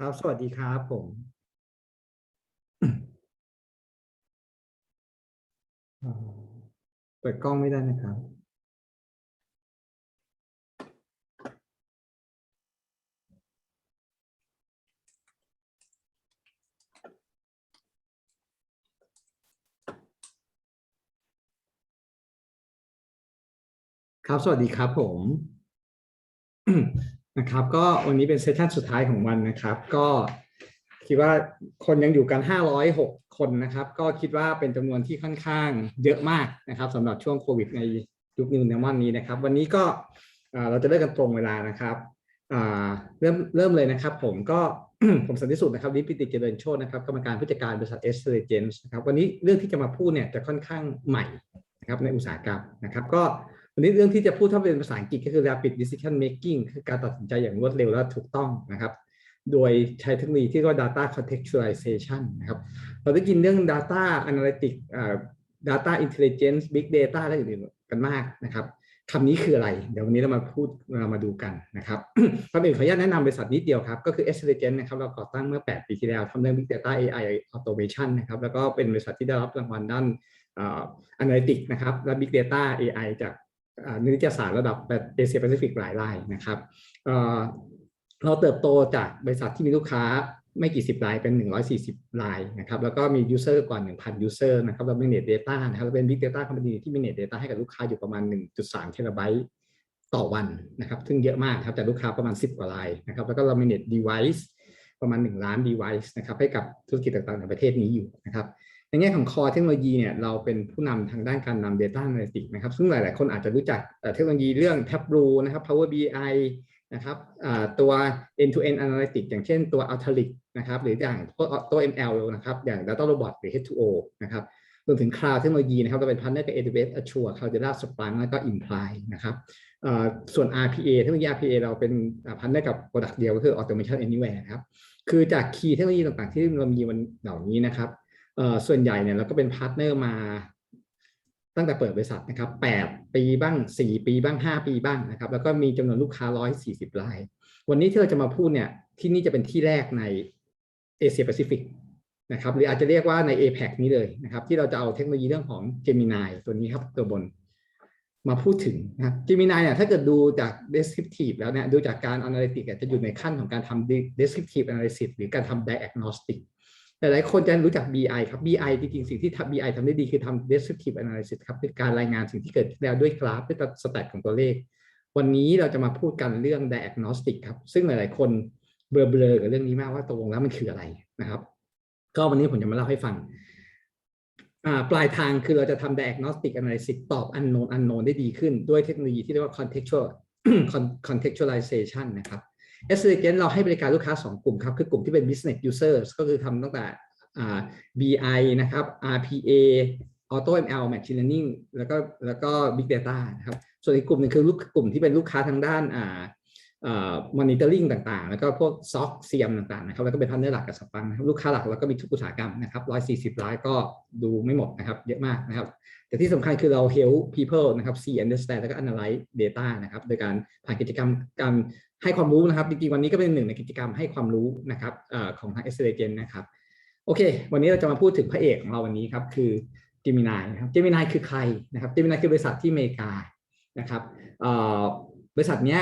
ครับ สวัสดีครับผม เปิดกล้องไม่ได้นะครับ ครับ สวัสดีครับผม นะครับก็วันนี้เป็นเซสชันสุดท้ายของวันนะครับ ก็คิดว่าคนยังอยู่กัน 506 คนนะครับ ก็คิดว่าเป็นจำนวนที่ค่อนข้างเยอะมากนะครับสำหรับช่วงโควิดในยุคนิวเนมอนนี้นะครับ วันนี้ก็เราจะเริ่มกันตรงเวลานะครับเริ่มเริ่มเลยนะครับ ผมก็ผมสันติสุขนะครับลิปิติเจริญโชตนะครับกรรมการผู้จัดการบริษัทเอสเซอร์เจนส์นะครับวันนี้เรื่องที่จะมาพูดเนี่ยจะค่อนข้างใหม่นะครับในอุตสาหกรรมนะครับ ก็ นนี้เรื่องที่จะพูดถ้าเป็นภาษาอังกฤษก็คือ rapid decision making คือการตัดสินใจอย่างรวดเร็วและถูกต้องนะครับ โดยใช้เทคโนโลยีที่เรียกว่า data contextualization นะครับ เราได้ยินเรื่อง data analytics data intelligence big data และอื่นๆกันมากนะครับคำนี้คืออะไร เดี๋ยววันนี้เรามาพูดเรามาดูกันนะครับก่อนอื่นขออนุญาตแนะนำบริษัทนิดเดียวครับ ก็คือ s l g e n นะครับเราก่อตั้งเมื่อ 8 ปีที่แล้วทำเรื่อง big data AI automation นะครับ แล้วก็เป็นบริษัทที่ได้รับรางวัลด้านอ่า analytics นะครับและ big data AI จาก นิตยสารระดับเอเชียแปซิฟิกหลายรายนะครับเเราเติบโตจากบริษัทที่มีลูกค้าไม่กี่สิบรายเป็น 140 รายนะครับแล้วก็มี user กว่า 1,000 user นะครับเรา manage data นะครับเราเป็น big data company ที่ manage data ให้กับลูกค้าอยู่ประมาณ 1.3 เทราไบต์ต่อวันนะครับซึ่งเยอะมากครับแต่ลูกค้าประมาณ 10 กว่ารายนะครับแล้วก็เรา manage device ประมาณ 1 ล้าน device นะครับให้กับธุรกิจต่างๆในประเทศนี้อยู่นะครับ ในแง่ของ core เทคโนโลยีเนี่ยเราเป็นผู้นำทางด้านการนำ data analytics นะครับ ซึ่งหลาย ๆ คนอาจจะรู้จักเทคโนโลยีเรื่อง Tableau นะครับ Power BI นะครับตัว end to end analytics อย่างเช่นตัว Alteryx นะครับหรืออย่างตัว ML นะครับอย่าง Data Robot หรือ H2O นะครับรวมถึง Cloud เทคโนโลยีนะครับเราเป็น partner กับ AWS Azure Cloudera Splunk แล้วก็ Imply นะครับอ่าส่วน RPA เทคโนโลยี RPA เราเป็นอ่า partner กับ product เดียวก็คือ Automation Anywhere ครับคือจาก key เทคโนโลยีต่าง ๆ ที่เรามีวันเหล่านี้นะครับ ส่วนใหญ่เนี่ยเราก็เป็นพาร์ทเนอร์มาตั้งแต่เปิดบริษัทนะครับ8ปีบ้าง 4 ปีบ้าง 5 ปีบ้างนะครับแล้วก็มีจำนวนลูกค้า 140ราย วันนี้ที่เราจะมาพูดเนี่ยที่นี่จะเป็นที่แรกในเอเชียแปซิฟิกนะครับหรืออาจจะเรียกว่าใน APEC นี้เลยนะครับที่เราจะเอาเทคโนโลยีเรื่องของ Gemini ตัวนี้ครับตัวบนมาพูดถึงนะครับ Gemini เนี่ยถ้าเกิดดูจาก descriptive แล้วเนี่ยดูจากการ analytic จะอยู่ในขั้นของการทำ descriptive analysis หรือการทำ diagnostic หลายๆคนจะรู้จัก BI ครับ BI จริงๆ สิ่งที่ BI ทำได้ดีคือทำ descriptive analysis ครับคือการรายงานสิ่งที่เกิดขึ้นแล้วด้วยกราฟด้วยสแตทของตัวเลข วันนี้เราจะมาพูดกันเรื่อง diagnostic ครับ ซึ่งหลายๆ คนเบลอๆกับเรื่องนี้มากว่าตกลงแล้วมันคืออะไรนะครับ ก็วันนี้ผมจะมาเล่าให้ฟังปลายทางคือเราจะทำ diagnostic analysis ตอบ unknown unknown ได้ดีขึ้น ด้วยเทคโนโลยีที่เรียกว่า contextual contextualization นะครับ s อ a g e n เราให้บริการลูกค้า 2 กลุ่มครับ คือกลุ่มที่เป็น business users ก็คือทำตั้งแต่ BI นะครับ RPA Auto ML Machine Learning แล้วก็แล้วก็ Big Data นะครับ ส่วนอีกกลุ่มหนึงคือลูกกลุ่มที่เป็นลูกค้าทางด้านอ่าอ่า monitoring ต่างๆ แล้วก็พวก SOC CM ต่างๆนะครับ แล้วก็เป็นพันเนอร์หลักกับสปังนะครับลูกค้าหลักแล้วก็มีทุกอุตสาหกรรมนะครับ140รายก็ดูไม่หมดนะครับ เยอะมากนะครับ แต่ที่สำคัญคือเรา help people นะครับ see understand แล้วก็ analyze data นะครับ โดยการผ่านกิจกรรมการ ให้ความรู้นะครับจริงๆวันนี้ก็เป็นหนึ่งในกิจกรรมให้ความรู้นะครับอของทาง s อ g e n นนะครับโอเค วันนี้เราจะมาพูดถึงพระเอกของเราวันนี้ครับคือ Gemini นะครับ Gemini คือใครนะครับ Gemini คือบริษัทที่อเมริกานะครับบริษัทเนี้ย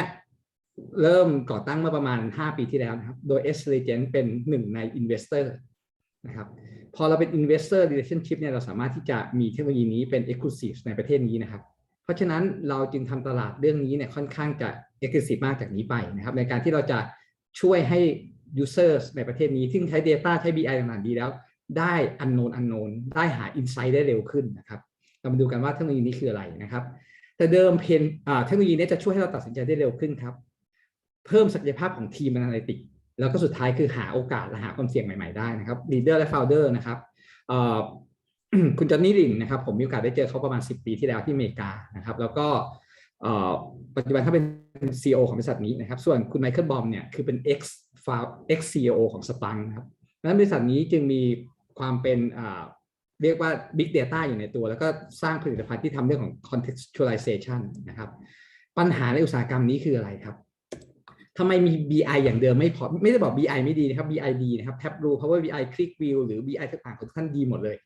เริ่มก่อตั้งเมื่อประมาณ 5 ปีที่แล้วนะครับ โดย s อ g e n เป็นหนึ่งใน investor นะครับพอเราเป็น investor relationship เนี่ยเราสามารถที่จะมีเทคโนโลยีนี้เป็น exclusive ในประเทศนี้นะครับ เพราะฉะนั้นเราจึงทำตลาดเรื่องนี้เนี่ยค่อนข้างจะ exclusive มากจากนี้ไปนะครับ ในการที่เราจะช่วยให้ users ในประเทศนี้ที่ใช้ data ใช้ BI ต่างๆดีแล้ว ได้ unknown unknown ได้หา insight ได้เร็วขึ้นนะครับเรามาดูกันว่าเทคโนโลยีนี้คืออะไรนะครับ แต่เดิมเพนเทคโนโลยีนี้จะช่วยให้เราตัดสินใจได้เร็วขึ้นครับ เพิ่มศักยภาพของทีม Analytics แล้วก็สุดท้ายคือหาโอกาสและหาความเสี่ยงใหม่ ๆ ได้นะครับ leader และ founder นะครับ คุณจอห์นนี่ลิงนะครับผมมีโอกาสได้เจอเขาประมาณ 10 ปีที่แล้วที่อเมริกานะครับแล้วก็ปัจจุบันเขาเป็น CEO ของบริษัทนี้นะครับ ส่วนคุณไมเคิลบอมเนี่ยคือเป็น ex ex CEO ของสปังนะครับนั้นบริษัทนี้จึงมีความเป็นเรียกว่า Big Data อยู่ในตัว แล้วก็สร้างผลิตภัณฑ์ที่ทำเรื่องของ contextualization นะครับ ปัญหาในอุตสาหกรรมนี้คืออะไรครับทำไมมี BI อย่างเดิมไม่พอ ไม่ได้บอก BI ไม่ดีนะครับ BI ดีนะครับ Tableau Power BI Click View หรือ BI ต่างๆของท่านดีหมดเลย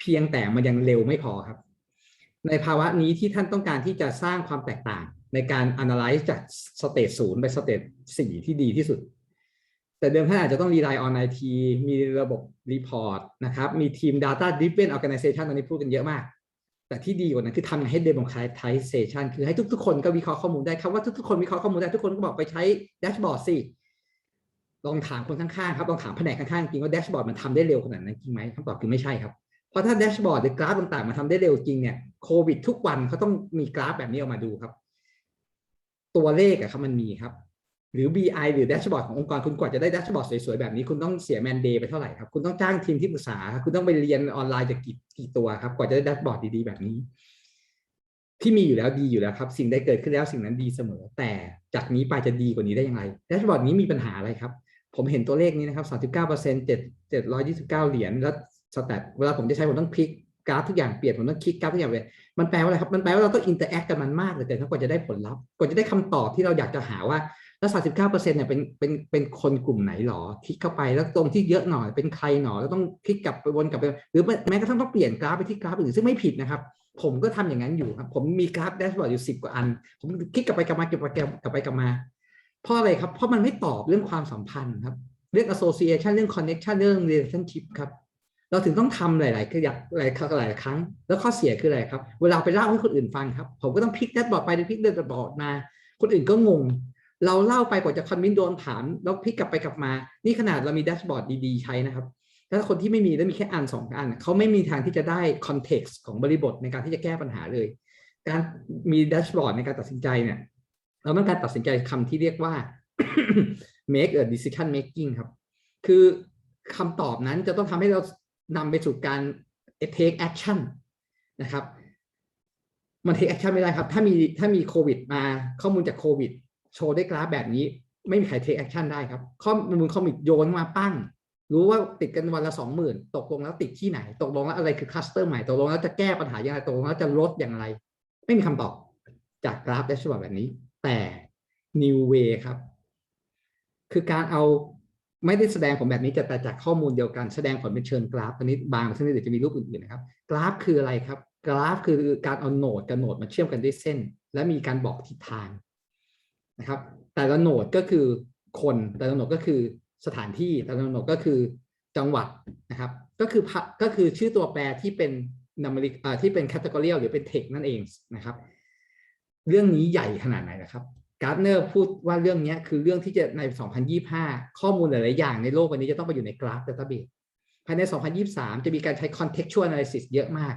เพียงแต่มันยังเร็วไม่พอครับ ในภาวะนี้ที่ท่านต้องการที่จะสร้างความแตกต่างในการ analyze จากสเตจศูนย์ไปสเตจสี่ที่ดีที่สุด แต่เดิมท่านอาจจะต้อง rely on IT มีระบบ report นะครับ มีทีม data driven organization ตอนนี้พูดกันเยอะมาก แต่ที่ดีกว่านั้นคือทำให้ democratization คือให้ทุกๆ คนก็วิเคราะห์ข้อมูลได้ครับว่าทุกๆ คนวิเคราะห์ข้อมูลได้ทุกคนก็บอกไปใช้แดชบอร์ดสิลองถามคนข้างๆครับลองถามแผนกข้างๆจริงว่าแดชบอร์ดมันทำได้เร็วขนาดนั้นจริงไหมคำตอบคือไม่ใช่ครับ เพราะถ้าแดชบอร์ดหรือกราฟต่างๆมันทำได้เร็วจริงเนี่ยโควิดทุกวันเขาต้องมีกราฟแบบนี้ออกมาดูครับ ตัวเลขอะครับมันมีครับ หรือ BI หรือแดชบอร์ดขององค์กรคุณกว่าจะได้แดชบอร์ดสวยๆแบบนี้คุณต้องเสียแมนเดย์ไปเท่าไหร่ครับ คุณต้องจ้างทีมที่ปรึกษา คุณต้องไปเรียนออนไลน์จากกี่กี่ตัวครับ กว่าจะได้แดชบอร์ดดีๆแบบนี้ ที่มีอยู่แล้วดีอยู่แล้วครับ สิ่งใดเกิดขึ้นแล้วสิ่งนั้นดีเสมอ แต่จากนี้ไปจะดีกว่านี้ได้ยังไงแดชบอร์ดนี้มีปัญหาอะไรครับผมเห็นตัวเลขนี้นะครับ 39เปอร์เซ็นต์7 729 เหรียญ แล้ว สแตทเวลาผมจะใช้ผมต้องพลิกกราฟทุกอย่างเปลี่ยนผมต้องคลิกกราฟทุกอย่างเลยมันแปลว่าอะไรครับมันแปลว่าเราต้องอินเตอร์แอคกับมันมากเลยแต่ถ้ากว่าจะได้ผลลัพธ์กว่าจะได้คำตอบที่เราอยากจะหาว่าแล้ว39เปอร์เซ็นต์เนี่ยเป็นเป็นเป็นคนกลุ่มไหนหรอ คลิกเข้าไปแล้วตรงที่เยอะหน่อยเป็นใครหนอแล้วต้องคลิกกลับไปวนกลับไปหรือแม้กระทั่งต้องเปลี่ยนกราฟไปที่กราฟอื่นซึ่งไม่ผิดนะครับ ผมก็ทำอย่างนั้นอยู่ครับ ผมมีกราฟแดชบอร์ดอยู่สิบกว่าอัน ผมคลิกกลับไปกลับมากลับไปกลับไปกลับมาเพราะอะไรครับเพราะมันไม่ตอบเรื่องความสัมพันธ์ครับเรื่อง association เรื่อง connection เรื่อง relationship ครับ เราถึงต้องทำหลายๆอย่างหลายหลายครั้ง แล้วข้อเสียคืออะไรครับ เวลาไปเล่าให้คนอื่นฟังครับ ผมก็ต้องพลิกแดชบอร์ดไปพลิกแดชบอร์ดมา คนอื่นก็งง เราเล่าไปกว่าจะคอนวินโดนถามแล้วพลิกกลับไปกลับมา นี่ขนาดเรามีแดชบอร์ดดีๆ ใช้นะครับถ้าคนที่ไม่มีแล้วมีแค่อันสองอันเขาไม่มีทางที่จะได้คอนเท็กซ์ของบริบทในการที่จะแก้ปัญหาเลย การมีแดชบอร์ดในการตัดสินใจเนี่ยเราต้องการตัดสินใจคำที่เรียกว่า make a decision making ครับ คือคำตอบนั้นจะต้องทำให้เรา นำไปสู่การ take action นะครับ มัน take action ไม่ได้ครับ ถ้ามีถ้ามีโควิดมาข้อมูลจากโควิด โชว์ได้กราฟแบบนี้ ไม่มีใคร take action ได้ครับ ข้อมูลโควิดโยนมาปั้ง รู้ว่าติดกันวันละสองหมื่นตกลงแล้วติดที่ไหน ตกลงแล้วอะไรคือคัสเตอร์ใหม่ ตกลงแล้วจะแก้ปัญหาอยังไงตกลงแล้วจะลดอย่างไร ไม่มีคำตอบจากกราฟแดชบอร์ดแบบนี้ แต่ new way ครับ คือการเอา ไม่ได้แสดงผลแบบนี้จะแต่จากข้อมูลเดียวกัน แสดงผลเป็นเชิงกราฟอันนี้บางชนิดเดี๋ยวจะมีรูปอื่นๆนะครับ กราฟคืออะไรครับ กราฟคือการเอาโหนดกับโนดมาเชื่อมกันด้วยเส้น และมีการบอกทิศทางนะครับ แต่ละโนดก็คือคน แต่ละโนดก็คือสถานที่ แต่ละโนดก็คือจังหวัดนะครับ ก็คือก็คือชื่อตัวแปรที่เป็นนัมริกที่เป็นแคตตากรีหรือเป็นเทคนั่นเองนะครับ เรื่องนี้ใหญ่ขนาดไหนนะครับ การ์ดเนอร์พูดว่าเรื่องนี้คือเรื่องที่จะใน 2025 ข้อมูลหลาย ๆ อย่างในโลกวันนี้จะต้องไปอยู่ในกราฟ Database ภายใน 2023 จะมีการใช้ contextual analysis เยอะมาก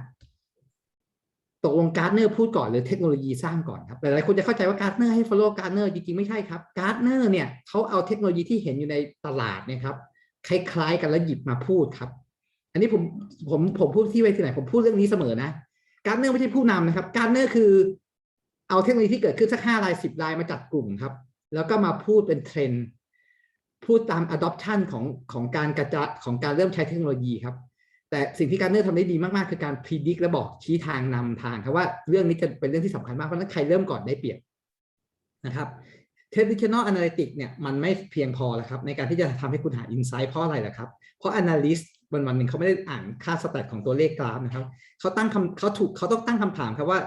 ตกลงการ์ดเนอร์พูดก่อนหรือเทคโนโลยีสร้างก่อนครับ หลาย ๆ คนจะเข้าใจว่าการ์ดเนอร์ให้ follow การ์ดเนอร์จริง ๆ ไม่ใช่ครับการ์ดเนอร์เนี่ยเขาเอาเทคโนโลยีที่เห็นอยู่ในตลาดเนี่ยครับคล้าย ๆ กันแล้วหยิบมาพูดครับ อันนี้ผมผมผมพูดที่ไว้ที่ไหนผมพูดเรื่องนี้เสมอนะการ์ดเนอร์ไม่ใช่ผู้นำนะครับการ์ดเนอร์คือ เอาเทคโนโลยีที่เกิดขึ้นสักห้ารายสิบรายมาจัดกลุ่มครับ แล้วก็มาพูดเป็นเทรนด์พูดตาม adoption ของของการกระจายของการเริ่มใช้เทคโนโลยีครับ แต่สิ่งที่การเนอร์ทำได้ดีมากๆ คือการ predict และบอกชี้ทางนำทางครับว่าเรื่องนี้จะเป็นเรื่องที่สำคัญมาก เพราะนั้นใครเริ่มก่อนได้เปรียบนะครับ traditional analytics เนี่ยมันไม่เพียงพอแล้วครับ ในการที่จะทำให้คุณหา insight เพราะอะไรล่ะครับ เพราะ analyst วันวันหนึ่งเขาไม่ได้อ่านค่าสแตทของตัวเลขกราฟนะครับเขาตั้งคำเขาถูกเขาต้องตั้งคำถามครับว่า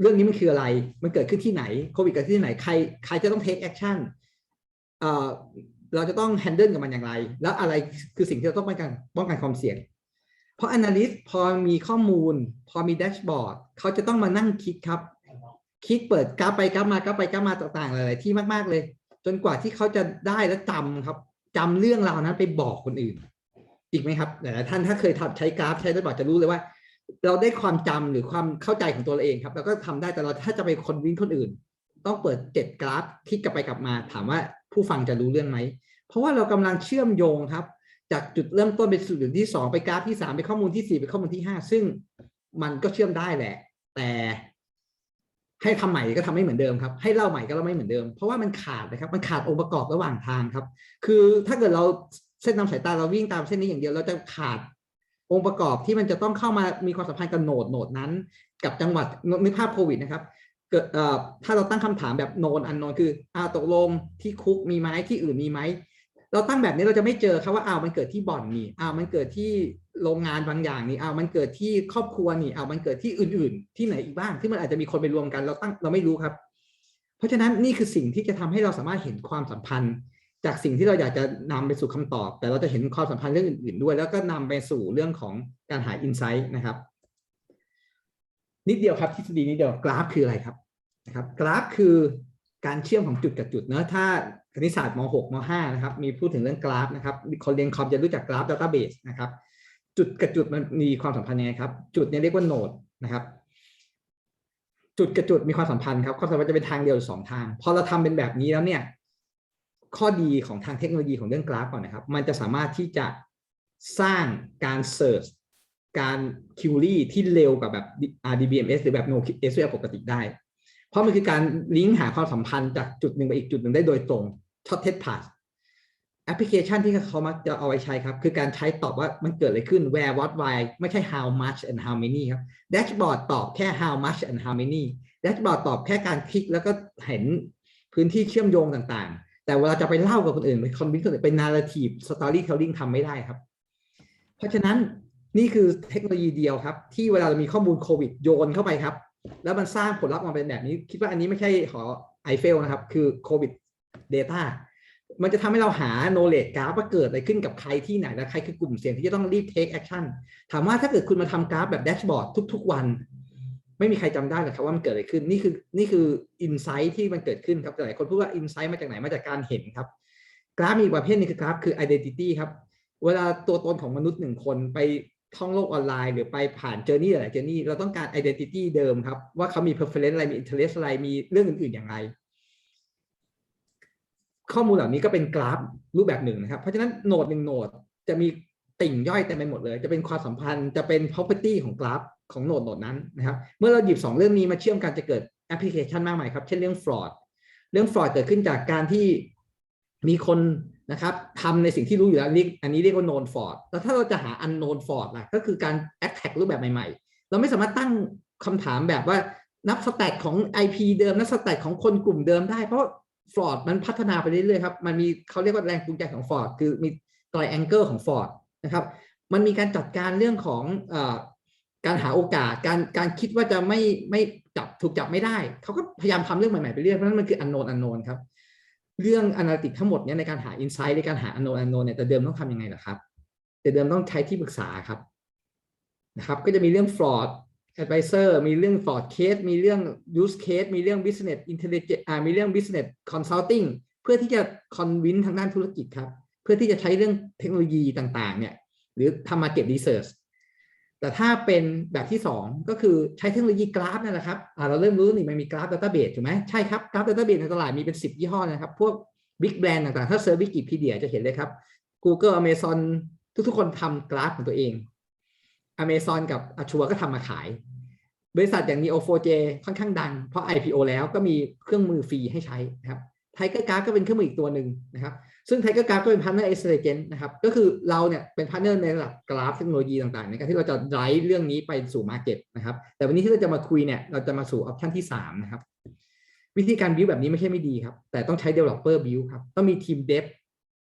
เรื่องนี้มันคืออะไร มันเกิดขึ้นที่ไหนโควิดเกิดขึ้นที่ไหนใครใครจะต้อง take action เอ่อเราจะต้อง handle กับมันอย่างไร แล้วอะไรคือสิ่งที่เราต้องป้องกันป้องกันความเสี่ยง เพราะ analyst พอมีข้อมูล พอมี dashboard เขาจะต้องมานั่งคิดครับคิดเปิดกราฟไปกราฟมากราฟไปกราฟมาต่างๆหลายๆที่มากๆเลย จนกว่าที่เขาจะได้และจำครับจำเรื่องราวนั้นไปบอกคนอื่นจริงไหมครับหลายๆท่านถ้าเคยทำใช้กราฟใช้ dashboard จะรู้เลยว่า เราได้ความจำหรือความเข้าใจของตัวเราเองครับเราก็ทำได้แต่เราถ้าจะไปคนวินคนอื่น ต้องเปิดเจ็ดกราฟคลิกกลับไปกลับมา ถามว่าผู้ฟังจะรู้เรื่องไหมเพราะว่าเรากำลังเชื่อมโยงครับ จากจุดเริ่มต้นไปสู่จุดที่สองไปกราฟที่สามไปข้อมูลที่สี่ไปข้อมูลที่ห้าซึ่งมันก็เชื่อมได้แหละ แต่ให้ทำใหม่ก็ทำไม่เหมือนเดิมครับ ให้เล่าใหม่ก็เล่าไม่เหมือนเดิม เพราะว่ามันขาดนะครับ มันขาดองค์ประกอบระหว่างทางครับ คือถ้าเกิดเราเส้นนำสายตาเราวิ่งตามเส้นนี้อย่างเดียวเราจะขาด องค์ประกอบที่มันจะต้องเข้ามามีความสัมพันธ์กับโหนดโหนดนั้น กับจังหวัดนึกภาพโควิดนะครับเกิดถ้าเราตั้งคำถามแบบโนนอันโนนคืออาตกลงที่คุกมีไหมที่อื่นมีไหมเราตั้งแบบนี้เราจะไม่เจอครับว่าอ้าวมันเกิดที่บ่อนนี่อ้าวมันเกิดที่โรงงานบางอย่างนี่อ้าวมันเกิดที่ครอบครัวนี่อ้าวมันเกิดที่อื่น ๆ ที่ไหนอีกบ้างที่มันอาจจะมีคนไปรวมกันเราตั้งเราไม่รู้ครับ เพราะฉะนั้นนี่คือสิ่งที่จะทำให้เราสามารถเห็นความสัมพันธ์ จากสิ่งที่เราอยากจะนำไปสู่คำตอบ แต่เราจะเห็นความสัมพันธ์เรื่องอื่นๆด้วย แล้วก็นำไปสู่เรื่องของการหาอินไซต์นะครับ นิดเดียวครับทฤษฎีนิดเดียวกราฟคืออะไรครับนะครับ กราฟคือการเชื่อมของจุดกับจุดเนอะถ้าคณิตศาสตร์ม .6 ม .5 นะครับ มีพูดถึงเรื่องกราฟนะครับคนเรียนคอมจะรู้จักกราฟ Database นะครับ จุดกับจุดมันมีความสัมพันธ์ยังไงครับ จุดเนี่ยเรียกว่าโนดนะครับ จุดกับจุดมีความสัมพันธ์ครับความสัมพันธ์จะเป็นทางเดียวหรือสองทาง พอเราทำเป็นแบบนี้แล้วเนี่ย ข้อดีของทางเทคโนโลยีของเรื่องกราฟก่อนนะครับ มันจะสามารถที่จะสร้างการเสิร์ชการคิวรี่ที่เร็วกว่าแบบ RDBMS หรือแบบ NoSQL ปกติได้ เพราะมันคือการลิงก์หาความสัมพันธ์จากจุดหนึ่งไปอีกจุดหนึ่งได้โดยตรง Shortest Path แอปพลิเคชันที่เขามักจะเอาไว้ใช้ครับ คือการใช้ตอบว่ามันเกิดอะไรขึ้น where what why ไม่ใช่ how much and how many ครับ dashboard ตอบแค่ how much and how many dashboard ตอบแค่การคลิกแล้วก็เห็นพื้นที่เชื่อมโยงต่างๆ แต่เวลาจะไปเล่ากับคนอื่นไปคอนวินคนอื่นเป็น narrative storytelling ทำไม่ได้ครับ เพราะฉะนั้นนี่คือเทคโนโลยีเดียวครับ ที่เวลาเรามีข้อมูลโควิดโยนเข้าไปครับ แล้วมันสร้างผลลัพธ์มาเป็นแบบนี้ คิดว่าอันนี้ไม่ใช่หอไอเฟลนะครับ คือโควิด Data มันจะทำให้เราหา knowledge graph ว่าเกิดอะไรขึ้นกับใครที่ไหนและใครคือกลุ่มเสี่ยงที่จะต้องรีบ take action ถามว่าถ้าเกิดคุณมาทำกราฟแบบแดชบอร์ดทุก ๆ วัน ไม่มีใครจำได้หรอกครับว่ามันเกิดอะไรขึ้นนี่คือนี่คือ insight ที่มันเกิดขึ้นครับแต่หลายคนพูดว่า insight มาจากไหนมาจากการเห็นครับ กราฟมีอีกประเภทนึงคือกราฟคือ identity ครับ เวลาตัวตนของมนุษย์หนึ่งคนไปท่องโลกออนไลน์หรือไปผ่านเจอร์นี่หลายเจอร์นี่เราต้องการ identity เดิมครับ ว่าเขามี preference อะไรมี interest อะไรมีเรื่องอื่นๆอย่างไร ข้อมูลเหล่านี้ก็เป็นกราฟรูปแบบหนึ่งนะครับ เพราะฉะนั้นโนดหนึ่งโนดจะมีติ่งย่อยเต็มไปหมดเลย จะเป็นความสัมพันธ์จะเป็น property ของกราฟ ของโนดโนดนั้นนะครับ เมื่อเราหยิบสองเรื่องนี้มาเชื่อมกันจะเกิดแอปพลิเคชันมากมายครับ เช่นเรื่อง fraud เรื่อง fraud เกิดขึ้นจากการที่มีคนนะครับทำในสิ่งที่รู้อยู่แล้วเรียกอันนี้เรียกว่า known fraud แล้วถ้าเราจะหา unknown fraud ล่ะก็คือการ attack รูปแบบใหม่ๆ เราไม่สามารถตั้งคำถามแบบว่านับสแต็กของ IP เดิม นับสแต็กของคนกลุ่มเดิมได้ เพราะ fraud มันพัฒนาไปเรื่อยๆครับ มันมีเขาเรียกว่าแรงจูงใจของ fraud คือมี triangle ของ fraud นะครับ มันมีการจัดการเรื่องของ การหาโอกาสการการคิดว่าจะไม่ไม่จับถูกจับไม่ได้ เขาก็พยายามทำเรื่องใหม่ๆไปเรื่อยเพราะนั้นมันคือ unknown unknown ครับเรื่อง analytic ทั้งหมดเนี่ยในการหา insight ในการหา unknown unknown เนี่ยแต่เดิมต้องทำยังไงล่ะครับ แต่เดิมต้องใช้ที่ปรึกษาครับนะครับก็จะมีเรื่อง fraud advisor มีเรื่อง fraud case มีเรื่อง use case มีเรื่อง business intelligence อ่ามีเรื่อง business consulting เพื่อที่จะ convince ทางด้านธุรกิจครับ เพื่อที่จะใช้เรื่องเทคโนโลยีต่างๆเนี่ยหรือทำ market research แต่ถ้าเป็นแบบที่ 2 ก็คือใช้เทคโนโลยีกราฟนั่นแหละครับเราเริ่มรู้นี่มันมีกราฟ database ถูกไหมใช่ครับกราฟ database ในตลาดมีเป็น 10 ยี่ห้อนะครับ พวก big brand ต่างๆ ถ้าเซิร์ชวิกิพีเดียจะเห็นเลยครับ Google Amazon ทุกๆ คนทำกราฟของตัวเอง Amazon กับ Azure ก็ทำมาขาย บริษัทอย่าง Neo4j ค่อนข้างดัง เพราะ IPO แล้วก็มีเครื่องมือฟรีให้ใช้นะครับไทเกอร์กราฟก็เป็นเครื่องมืออีกตัวหนึ่งนะครับ ซึ่งไทเกอร์กราฟก็เป็นพาร์ทเนอร์เอสเซเจนนะครับ ก็คือเราเนี่ยเป็นพาร์ทเนอร์ในระดับกราฟเทคโนโลยีต่างๆ ในการที่เราจะไดรฟ์เรื่องนี้ไปสู่มาร์เก็ตนะครับ แต่วันนี้ที่เราจะมาคุยเนี่ย เราจะมาสู่ออปชันที่ 3 นะครับ วิธีการบิวแบบนี้ไม่ใช่ไม่ดีครับ แต่ต้องใช้ developer build ครับ ต้องมีทีม dev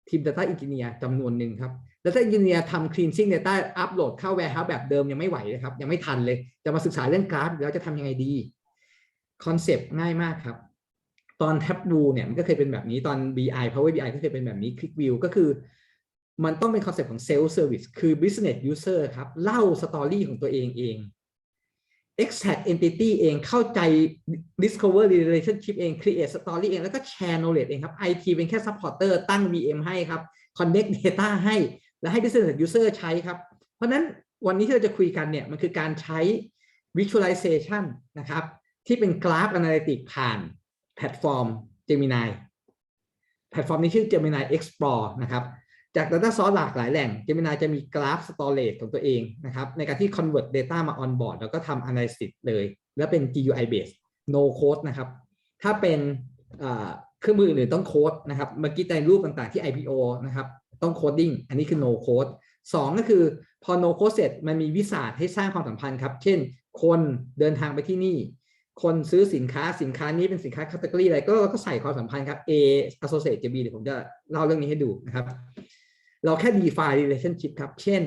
ทีม data engineer จำนวนหนึ่งครับ data engineer ทำ cleansing data อัปโหลดเข้า warehouse แบบเดิมยังไม่ไหวเลยครับ ยังไม่ทันเลย จะมาศึกษาเรื่องกราฟแล้วจะทำยังไงดีคอนเซปต์ง่ายมากครับ ตอน Tab v i e w เนี่ยมันก็เคยเป็นแบบนี้ตอน BI Power BI ก็เคยเป็นแบบนี้ Click View ก็คือ มันต้องเป็นคอนเซ็ปต์ของ Self Service คือ Business User ครับเล่าสตอรี่ของตัวเองเอง Extract Entity เองเข้าใจ Discover Relationship เอง Create Story เอง แล้วก็ Share Knowledge เองครับ IT เป็นแค่ Supporter ตั้ง VM ให้ครับ Connect Data ให้ และให้ Business User ใช้ครับ เพราะนั้นวันนี้ที่เราจะคุยกันเนี่ยมันคือการใช้ Visualization นะครับที่เป็น Graph Analytics ผ่าน แพลตฟอร์ม Gemini แพลตฟอร์มนี้ชื่อ Gemini Explore นะครับ จาก Data Source หลากหลายแหล่ง Gemini จะมี Graph Storage ของตัวเองนะครับในการที่ convert data มา on board แล้วก็ทำ analysis เลย แล้วเป็น GUI based no code นะครับ ถ้าเป็นเครื่องมืออื่นต้องโค้ดนะครับเมื่อกี้ในรูปต่างๆที่ IPO นะครับต้องโคดดิ้งอันนี้คือ no code สองก็คือพอ no code เสร็จมันมีวิสาทให้สร้างความสัมพันธ์ครับ เช่น คนเดินทางไปที่นี่ คนซื้อสินค้าสินค้านี้เป็นสินค้าคัตเกอรี่อะไรก็เราก็ใส่ความสัมพันธ์ครับ A associate กับ B เดี๋ยวผมจะเล่าเรื่องนี้ให้ดูนะครับ เราแค่ define relationship ครับ เช่น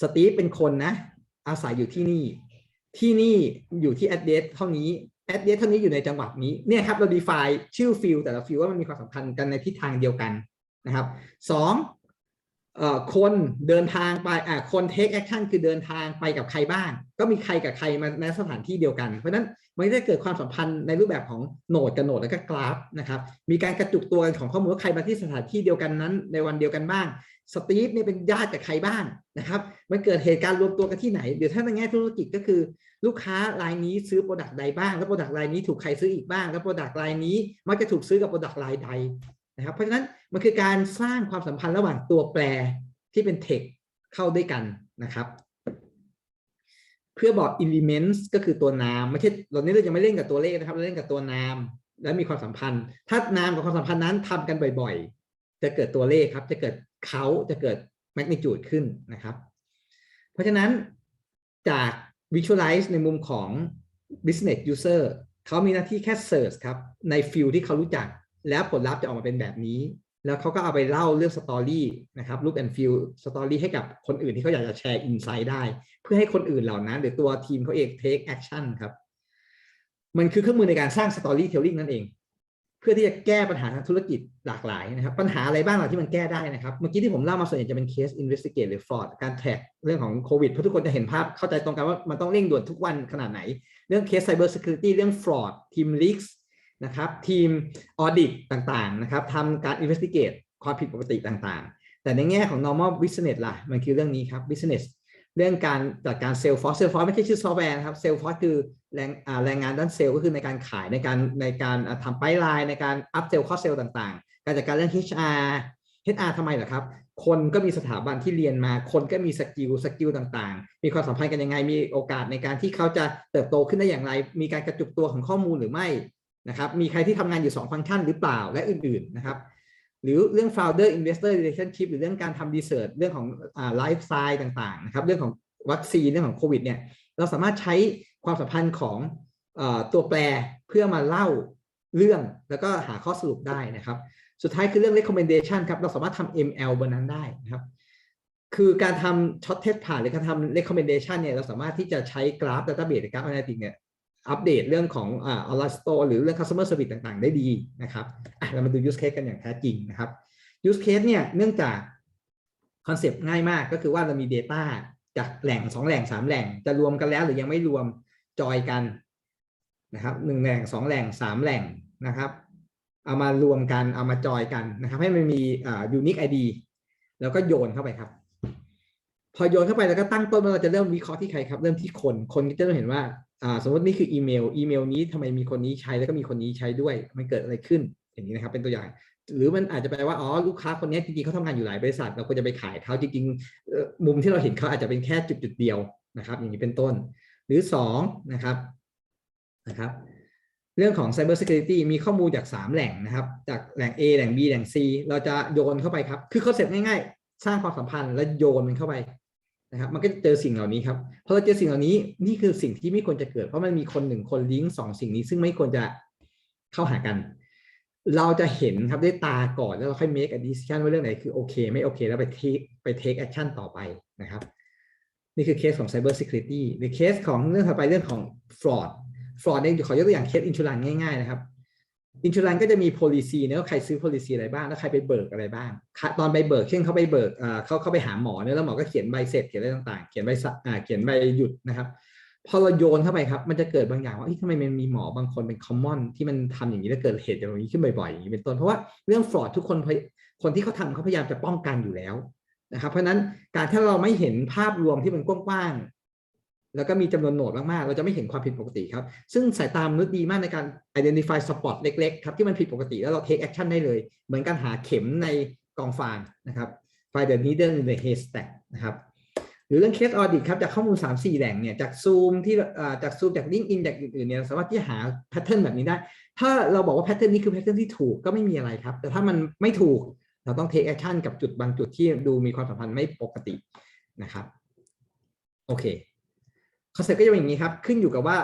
สตีฟเป็นคนนะ อาศัยอยู่ที่นี่ ที่นี่อยู่ที่ address เท่านี้ address เท่านี้อยู่ในจังหวัดนี้เนี่ยครับเรา define ชื่อฟิลแต่ละฟิลว่ามันมีความสัมพันธ์กันในทิศทางเดียวกันนะครับสอง คนเดินทางไปคน take action คือเดินทางไปกับใครบ้าง ก็มีใครกับใครมาในสถานที่เดียวกัน เพราะฉะนั้นมันจะเกิดความสัมพันธ์ในรูปแบบของโหนดกับโหนดแล้วก็กราฟนะครับมีการกระจุกตัวกันของข้อมูลว่าใครมาที่สถานที่เดียวกันนั้น ในวันเดียวกันบ้างสตีฟเนี่ยเป็นญาติกับใครบ้างนะครับมันเกิดเหตุการณ์รวมตัวกันที่ไหนเดี๋ยวถ้าในแง่ธุรกิจก็คือ ลูกค้ารายนี้ซื้อโปรดักต์ใดบ้าง แล้วโปรดักต์รายนี้ถูกใครซื้ออีกบ้าง แล้วโปรดักต์รายนี้มักจะถูกซื้อกับโปรดักต์รายใด นะครับเพราะฉะนั้นมันคือการสร้างความสัมพันธ์ระหว่างตัวแปรที่เป็นเทคเข้าด้วยกันนะครับ เพื่อบอก elements ก็คือตัวนามไม่ใช่ตอนนี้เราจะไม่เล่นกับตัวเลขนะครับเราเล่นกับตัวนามและมีความสัมพันธ์ ถ้านามกับความสัมพันธ์นั้นทำกันบ่อยๆ จะเกิดตัวเลขครับ จะเกิดเขาจะเกิด magnitude ขึ้นนะครับ เพราะฉะนั้นจาก visualize ในมุมของ business user เขามีหน้าที่แค่ search ครับ ในฟิลที่เขารู้จัก แล้วผลลัพธ์จะออกมาเป็นแบบนี้ แล้วเขาก็เอาไปเล่าเรื่องสตอรี่นะครับ look and feel สตอรี่ให้กับคนอื่นที่เขาอยากจะแชร์ insight ได้ เพื่อให้คนอื่นเหล่านั้น หรือตัวทีมเขาเอง take action ครับ มันคือเครื่องมือในการสร้าง storytelling นั่นเอง เพื่อที่จะแก้ปัญหาทางธุรกิจหลากหลายนะครับ ปัญหาอะไรบ้างล่ะที่มันแก้ได้นะครับ เมื่อกี้ที่ผมเล่ามาส่วนใหญ่จะเป็น case investigate หรือ fraud การแท็กเรื่องของโควิดเพราะทุกคนจะเห็นภาพเข้าใจตรงกันว่ามันต้องเร่งด่วนทุกวันขนาดไหน เรื่อง case cyber security เรื่อง fraud ทีม leaks นะครับทีม audit ต่างๆนะครับทำการ investigate ความผิดปกติต่างๆ แต่ในแง่ของ normal business ล่ะ มันคือเรื่องนี้ครับ business เรื่องการจัดการเซลล์ฟอร์เซลล์ฟอร์ไม่ใช่ชื่อซอฟต์แวร์นะครับเซลล์ฟอร์คือแรงแรงงานด้านเซลล์ก็คือในการขายในการในการทำไปไลน์ในการอัพเซลล์ข้อเซลล์ต่างๆ การจัดการเรื่อง HR HR ทำไมเหรอครับ คนก็มีสถาบันที่เรียนมา คนก็มีสกิล สกิลต่างๆ มีความสัมพันธ์กันยังไง มีโอกาสในการที่เขาจะเติบโตขึ้นได้อย่างไร มีการกระจุกตัวของข้อมูลหรือไม่ นะครับ มีใครที่ทำงานอยู่ 2 ฟังก์ชันหรือเปล่าและอื่น ๆ นะครับ หรือเรื่อง founder investor relationship หรือเรื่องการทำ research เรื่องของอ่า life style ต่าง ๆ นะครับ เรื่องของวัคซีนเรื่องของโควิดเนี่ย เราสามารถใช้ความสัมพันธ์ของอตัวแปรเพื่อมาเล่าเรื่องแล้วก็หาข้อสรุปได้นะครับ สุดท้ายคือเรื่อง recommendation ครับ เราสามารถทำ ML บนนั้นได้นะครับ คือการทำช็อตเทสผ่านหรือการทำ recommendation เนี่ย เราสามารถที่จะใช้กราฟ database หรือกราฟ analytics เนี่ย อัปเดตเรื่องของอ่า online store หรือเรื่อง customer service ต่างๆ ได้ดีนะครับอะเรามาดู use case กันอย่างแท้จริงนะครับ use case เนี่ยเนื่องจากคอนเซปต์ง่ายมากก็คือว่าเรามี Data จากแหล่งสองแหล่งสามแหล่ง จะรวมกันแล้วหรือยังไม่รวมจอยกันนะครับหนึ่งแหล่งสองแหล่งสามแหล่งนะครับ เอามารวมกันเอามาจอยกันนะครับ ให้มันมีอ่า unique ID แล้วก็โยนเข้าไปครับ พอโยนเข้าไปแล้วก็ตั้งต้นว่าเราจะเริ่มวิเคราะห์ที่ใครครับ เริ่มที่คนคนก็จะเริ่มเห็นว่า สมมตินี่คืออีเมล อีเมลนี้ทำไมมีคนนี้ใช้แล้วก็มีคนนี้ใช้ด้วย มันเกิดอะไรขึ้นอย่างนี้นะครับเป็นตัวอย่าง หรือมันอาจจะแปลว่าอ๋อลูกค้าคนนี้จริงๆเขาทำงานอยู่หลายบริษัท เราควรจะไปขายเขาจริงๆมุมที่เราเห็นเขาอาจจะเป็นแค่จุดๆเดียวนะครับ อย่างนี้เป็นต้น หรือสองนะครับนะครับเรื่องของ Cyber Security มีข้อมูลจาก 3 แหล่งนะครับ จากแหล่ง A แหล่ง B แหล่ง C เราจะโยนเข้าไปครับ คือคอนเซ็ปต์ง่ายๆ สร้างความสัมพันธ์แล้วโยนมันเข้าไป นะครับ มันก็จะเจอสิ่งเหล่านี้ครับพอเราเจอสิ่งเหล่านี้นี่คือสิ่งที่ไม่ควรจะเกิด เพราะมันมีคนหนึ่งคนลิงก์สองสิ่งนี้ ซึ่งไม่ควรจะเข้าหากัน เราจะเห็นครับด้วยตาก่อนแล้วเราค่อย make a decision ว่าเรื่องไหนคือโอเค ไม่โอเค แล้วไป take ไป take action ต่อไปนะครับนี่คือเคสของ cyber security หรือเคสของเรื่องถัดไปเรื่องของ fraud fraud เนี่ยขอยกตัวอย่างเคสอินชูรันง่ายๆนะครับ อินชูรันก็จะมี policy นะว่าใครซื้อ policy อะไรบ้าง แล้วใครไปเบิกอะไรบ้าง ตอนไปเบิก เช่นเขาไปเบิกเขาเขาไปหาหมอเนี่ยแล้วหมอก็เขียนใบเสร็จเขียนอะไรต่างๆ เขียนใบสะอ่าเขียนใบหยุดนะครับ พอเราโยนเข้าไปครับ มันจะเกิดบางอย่างว่าทำไมมันมีหมอบางคนเป็น common ที่มันทำอย่างนี้แล้วเกิดเหตุอย่างนี้ขึ้นบ่อยๆอย่างนี้เป็นต้น เพราะว่าเรื่อง fraud ทุกคนคนที่เขาทำเขาพยายามจะป้องกันอยู่แล้วนะครับ เพราะฉะนั้นการที่เราไม่เห็นภาพรวมที่มันกว้าง แล้วก็มีจำนวนโหนดมาก ๆ เราจะไม่เห็นความผิดปกติครับ ซึ่งสายตามนุษย์ดีมากในการ identify spot เล็ก ๆ ครับ ที่มันผิดปกติแล้วเรา take action ได้เลย เหมือนการหาเข็มในกองฟางนะครับ find the needle in the haystack นะครับ หรือเรื่อง case audit ครับ จากข้อมูล 3 4 แหล่งเนี่ย จากซูมที่จากซูมจาก LinkedIn จากอื่น ๆ เนี่ย สามารถที่จะหา pattern แบบนี้ได้ ถ้าเราบอกว่า pattern นี้คือ pattern ที่ถูกก็ไม่มีอะไรครับ แต่ถ้ามันไม่ถูก เราต้อง take action กับจุดบางจุดที่ดูมีความสัมพันธ์ไม่ปกตินะครับ โอเค อนเซ็ปต์ก็จะเป็นอย่างนี้ครับ ขึ้นอยู่กับว่า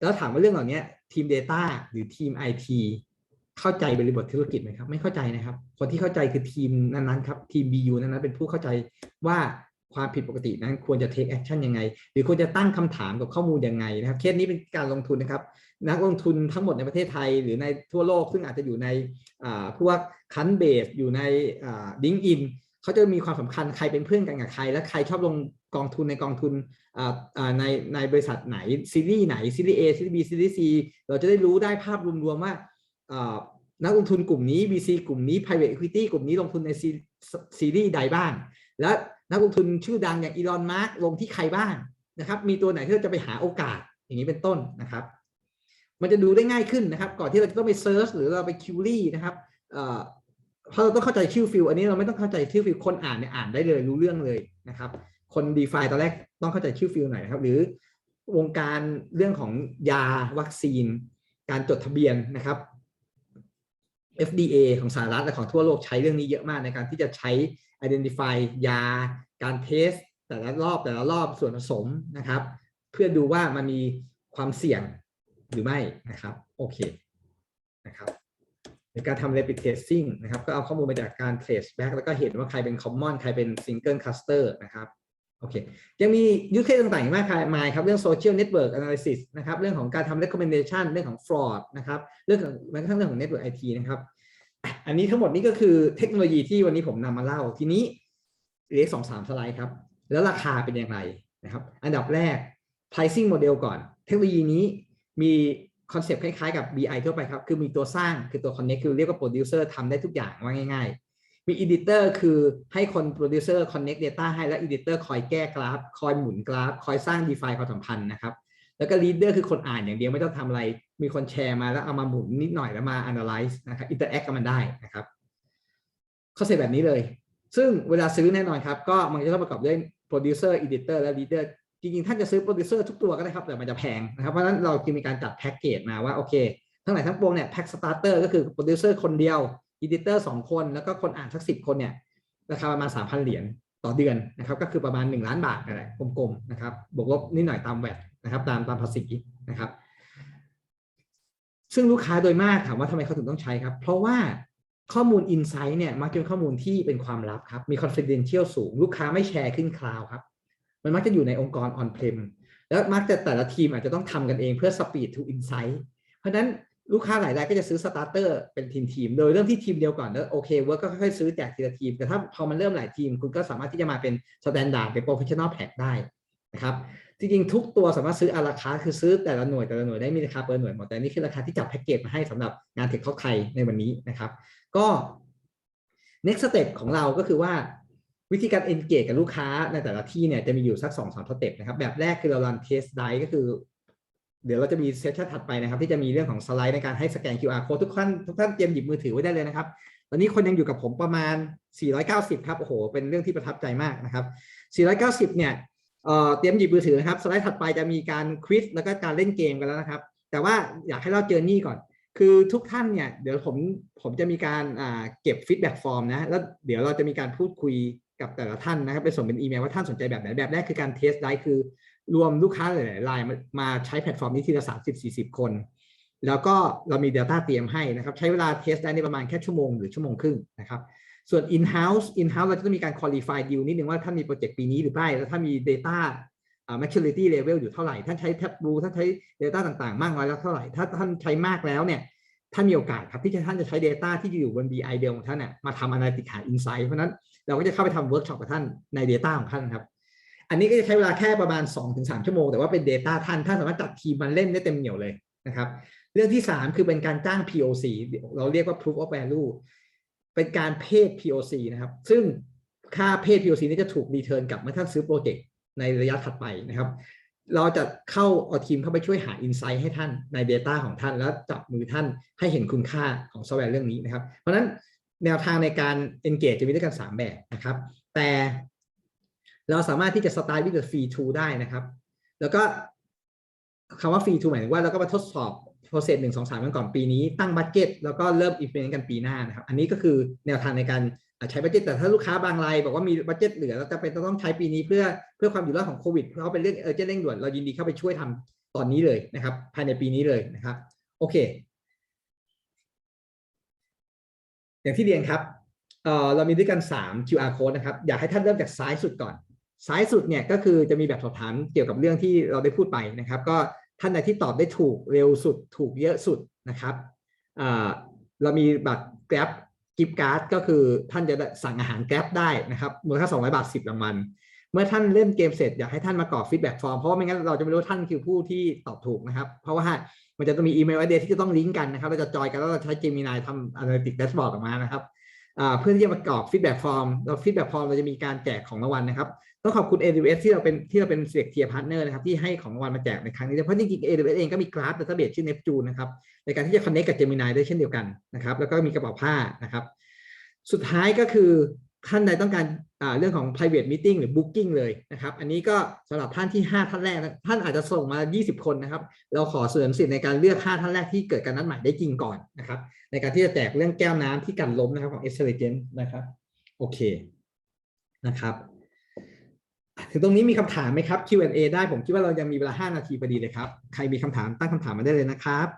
แล้วถามว่าเรื่องเหล่านี้ทีม Data หรือทีม IT เข้าใจบริบทธุรกิจไหมครับ ไม่เข้าใจนะครับ คนที่เข้าใจคือทีมนั้นๆครับทีม BU นั้นๆเป็นผู้เข้าใจว่าความผิดปกตินั้นควรจะ take action ยังไง หรือควรจะตั้งคำถามกับข้อมูลยังไงนะครับ เคสนี้เป็นการลงทุนนะครับ นักลงทุนทั้งหมดในประเทศไทย หรือในทั่วโลกซึ่งอาจจะอยู่ในอ่าพวกคันเบสอยู่ในดิงอินเขาจะมีความสำคัญใครเป็นเพื่อนกันกับใคร และใครชอบลง กองทุนในกองทุนในในบริษัทไหนซีรีส์ไหนซีรีส์ A ซีรีส์ B ซีรีส์ C เราจะได้รู้ได้ภาพรวมๆว่านักลงทุนกลุ่มนี้ VC กลุ่มนี้ private equity กลุ่มนี้ลงทุนในซีซีรีส์ใดบ้าง และนักลงทุนชื่อดังอย่างอีลอนมาร์กลงที่ใครบ้างนะครับ มีตัวไหนที่เราจะไปหาโอกาสอย่างนี้เป็นต้นนะครับ มันจะดูได้ง่ายขึ้นนะครับ ก่อนที่เราจะต้องไปเซิร์ชหรือเราไปคิวรี่นะครับเพราะเราต้องเข้าใจคิวฟิลอันนี้เราไม่ต้องเข้าใจคิวฟิลคนอ่านเนี่ยอ่านได้เลยรู้เรื่องเลยนะครับ คนดีฟาตอนแรกต้องเข้าใจคิวฟิลหน่อยนะครับ หรือวงการเรื่องของยาวัคซีน การจดทะเบียนนะครับ FDA ของสหรัฐและของทั่วโลกใช้เรื่องนี้เยอะมากในการที่จะใช้ identify ยา การเทส แต่ละรอบแต่ละรอบส่วนผสมนะครับ เพื่อดูว่ามันมีความเสี่ยงหรือไม่นะครับ โอเคนะครับในการทำ rapid testing นะครับ ก็เอาข้อมูลมาจากการ trace back แล้วก็เห็นว่าใครเป็น common ใครเป็น single cluster นะครับ โอเค ยังมียูเคต่างๆอีกมากมายครับเรื่อง social network analysis นะครับ เรื่องของการทำ recommendation เรื่องของ fraud นะครับ เรื่องของแม้กระทั่งเรื่องของ network IT นะครับ อันนี้ทั้งหมดนี้ก็คือเทคโนโลยีที่วันนี้ผมนำมาเล่า ทีนี้เหลือสองสามสไลด์ครับ แล้วราคาเป็นอย่างไรนะครับ อันดับแรก pricing model ก่อน เทคโนโลยีนี้มีคอนเซปต์คล้ายๆกับ BI ทั่วไปครับ คือมีตัวสร้างคือตัว connect คือเรียกว่า producer ทำได้ทุกอย่างว่าง่าย ๆ มี editor คือให้คน producer connect data ให้แล้ว editor คอยแก้กราฟ คอยหมุนกราฟ คอยสร้าง define ความสัมพันธ์นะครับ แล้วก็ leader คือคนอ่านอย่างเดียวไม่ต้องทำอะไร มีคนแชร์มาแล้วเอามาหมุนนิดหน่อยแล้วมา analyze นะครับ interact กับมันได้นะครับคอนเซปต์แบบนี้เลย ซึ่งเวลาซื้อแน่นอนครับ ก็มันจะต้องประกอบด้วย producer editor และ leader จริงๆ ท่านจะซื้อ producer ทุกตัวก็ได้ครับ แต่มันจะแพงนะครับ เพราะฉะนั้นเราจึงมีการจัดแพ็กเกจมาว่าโอเค ทั้งหลายทั้งปวงเนี่ยแพ็กสตาร์เตอร์ก็คือ producer คนเดียว editor สองคนแล้วก็คนอ่านสักสิบคนเนี่ยราคาประมาณ3,000เหรียญต่อเดือนนะครับ ก็คือประมาณ 1 ล้านบาทนั่นแหละกลมๆนะครับบวกลบนิดหน่อยตามแวดนะครับตามตามภาษีนะครับ ซึ่งลูกค้าโดยมากถามว่าทำไมเขาถึงต้องใช้ครับ เพราะว่าข้อมูล Insight เนี่ยมักจะเป็นข้อมูลที่เป็นความลับครับมี confidential สูง ลูกค้าไม่แชร์ขึ้นคลาวครับ มันมักจะอยู่ในองค์กร on prem แล้วมักจะแต่ละทีมอาจจะต้องทำกันเองเพื่อ speed to insight เพราะฉะนั้น ลูกค้าหลายรายก็จะซื้อสตาร์เตอร์เป็นทีมทีมๆโดยเริ่มที่ทีมเดียวก่อนแล้วโอเคเวิร์กก็ค่อยๆซื้อแจกทีละทีม แต่ถ้าพอมันเริ่มหลายทีม คุณก็สามารถที่จะมาเป็นสแตนดาร์ดเป็นโปรเฟชชั่นอลแพ็กได้นะครับจริงๆทุกตัวสามารถซื้ออาราคาคือซื้อแต่ละหน่วยแต่ละหน่วยได้มีราคาเปิดหน่วยหมดแต่นี่คือราคาที่จับแพ็กเกจมาให้สำหรับงานเทคเข้าไทยในวันนี้นะครับ ก็ next step ของเราก็คือว่าวิธีการ engage กับลูกค้าในแต่ละที่เนี่ยจะมีอยู่สักสองสามสเต็ปนะครับแบบแรกคือเรา run test drive ก็คือ เดี๋ยวเราจะมีเซสชั่นถัดไปนะครับ ที่จะมีเรื่องของสไลด์ในการให้สแกน QR code ทุกท่านทุกท่านเตรียมหยิบมือถือไว้ได้เลยนะครับตอนนี้คนยังอยู่กับผมประมาณ 490 ครับโอ้โห เป็นเรื่องที่ประทับใจมากนะครับ 490 เนี่ยเตรียมหยิบมือถือนะครับสไลด์ถัดไปจะมีการควิสแล้วก็การเล่นเกมกันแล้วนะครับ แต่ว่าอยากให้เราเจอนี่ก่อน คือทุกท่านเนี่ยเดี๋ยวผมผมจะมีการเก็บฟีดแบ็กฟอร์มนะแล้วเดี๋ยวเราจะมีการพูดคุยกับแต่ละท่านนะครับไปส่งเป็นอีเมลว่าท่านสนใจแบบไหนแบบแรกคือการเทสได้คือ รวมลูกค้าหลายๆรายมาใช้แพลตฟอร์มนี้ทีละ30 40คน แล้วก็เรามี Data เตรียมให้นะครับ ใช้เวลาเทสได้ในประมาณแค่ชั่วโมงหรือชั่วโมงครึ่งนะครับ ส่วน in-house in-house เราจะต้องมีการ qualify deal นิดนึงว่าท่านมีโปรเจกต์ปีนี้หรือไม่แล้วถ้ามี data อ่า maturity level อยู่เท่าไหร่ ท่านใช้ Tableau ท่านใช้ data ต่างๆ มากน้อยแล้วเท่าไหร่ ถ้าท่านใช้มากแล้วเนี่ยท่านมีโอกาสครับที่ท่านจะใช้ Data ที่อยู่บน BI เดิมของท่านน่ะมาทำ Analytics หา Insight เพราะฉะนั้นเราก็จะเข้าไปทำ workshop กับท่านใน Data ของท่านครับ อันนี้ก็จะใช้เวลาแค่ประมาณ 2-3 ชั่วโมง แต่ว่าเป็น Data ท่านท่านสามารถจัดทีมมันเล่นได้เต็มเหนียวเลยนะครับ เรื่องที่ 3 คือเป็นการจ้าง POC เราเรียกว่า proof of value เป็นการเพศ POC นะครับ ซึ่งค่าเพศ POC นี้จะถูกรีเทิร์นกลับเมื่อท่านซื้อโปรเจกต์ในระยะถัดไปนะครับ เราจะเข้าเอาทีมเข้าไปช่วยหา Insight ให้ท่านใน Data ของท่าน แล้วจับมือท่านให้เห็นคุณค่าของซอฟต์แวร์เรื่องนี้นะครับ เพราะฉะนั้นแนวทางในการ engage จะมีด้วยกัน 3 แบบนะครับ แต่ เราสามารถที่จะ start with the free tool ได้นะครับ แล้วก็คำว่า free tool หมายถึงว่าเราก็มาทดสอบ process หนึ่งสองสามกันก่อนปีนี้ตั้งบัตเจ็ตแล้วก็เริ่ม implement กันปีหน้านะครับ อันนี้ก็คือแนวทางในการใช้บัตเจ็ตแต่ถ้าลูกค้าบางรายบอกว่ามีบัตเจ็ตเหลือแล้วจะเป็นต้องใช้ปีนี้เพื่อเพื่อความอยู่รอดของโควิดเพราะเป็นเรื่องเออเจนเร่งด่วนเรายินดีเข้าไปช่วยทตอนนี้เลยนะครับ ภายในปีนี้เลยนะครับ โอเค อย่างที่เรียนครับเออเรามีด้วยกัน 3 QR code นะครับ อยากให้ท่านเริ่มจากซ้ายสุดก่อน ซ้ายสุดเนี่ยก็คือจะมีแบบสอบถามเกี่ยวกับเรื่องที่เราได้พูดไปนะครับ ก็ท่านใดที่ตอบได้ถูกเร็วสุด ถูกเยอะสุดนะครับเรามีบัตร Grab กิฟต์การ์ดก็คือท่านจะสั่งอาหาร Grab ได้นะครับมูลค่า200 บาท 10รางวัลเมื่อท่านเล่นเกมเสร็จอยากให้ท่านมากรอกฟีดแบ็กฟอร์มเพราะว่าไม่งั้นเราจะไม่รู้ท่านคือผู้ที่ตอบถูกนะครับ เพราะว่ามันจะต้องมีอีเมลไอเดียที่จะต้องลิงก์กันนะครับเราจะจอยกันแล้วเราใช้เจมินายทำ Analytics Dashboard ออกมานะครับ เพื่อที่จะมากรอกฟีดแบ็กฟอร์มเราฟีดแบ็กฟอร์มเราจะมีการแจกของรางวัลนะครับต้องขอบคุณ AWS ที่เราเป็นที่เราเป็นเสียกเทียพาร์ทเนอร์นะครับที่ให้ของรางวัลมาแจกในครั้งนี้เพราะจริงๆ AWS เองก็มี Graph Database ชื่อ Neptune นะครับในการที่จะ connect กับ Gemini ได้เช่นเดียวกันนะครับแล้วก็มีกระเป๋าผ้านะครับสุดท้ายก็คือ ท่านใดต้องการเรื่องของ private meeting หรือ booking เลยนะครับ อันนี้ก็สำหรับท่านที่ 5 ท่านแรกนะท่านอาจจะส่งมา 20 คนนะครับ เราขอเสริมสิทธิ์ในการเลือก 5 ท่านแรกที่เกิดการนัดหมายได้จริงก่อนนะครับ ในการที่จะแจกเรื่องแก้วน้ำที่กันล้มนะครับของ Intelligence นะครับโอเคนะครับถึงตรงนี้มีคำถามไหมครับ Q&A ได้ผมคิดว่าเรายังมีเวลา 5 นาทีพอดีเลยครับ ใครมีคำถามตั้งคำถามมาได้เลยนะครับ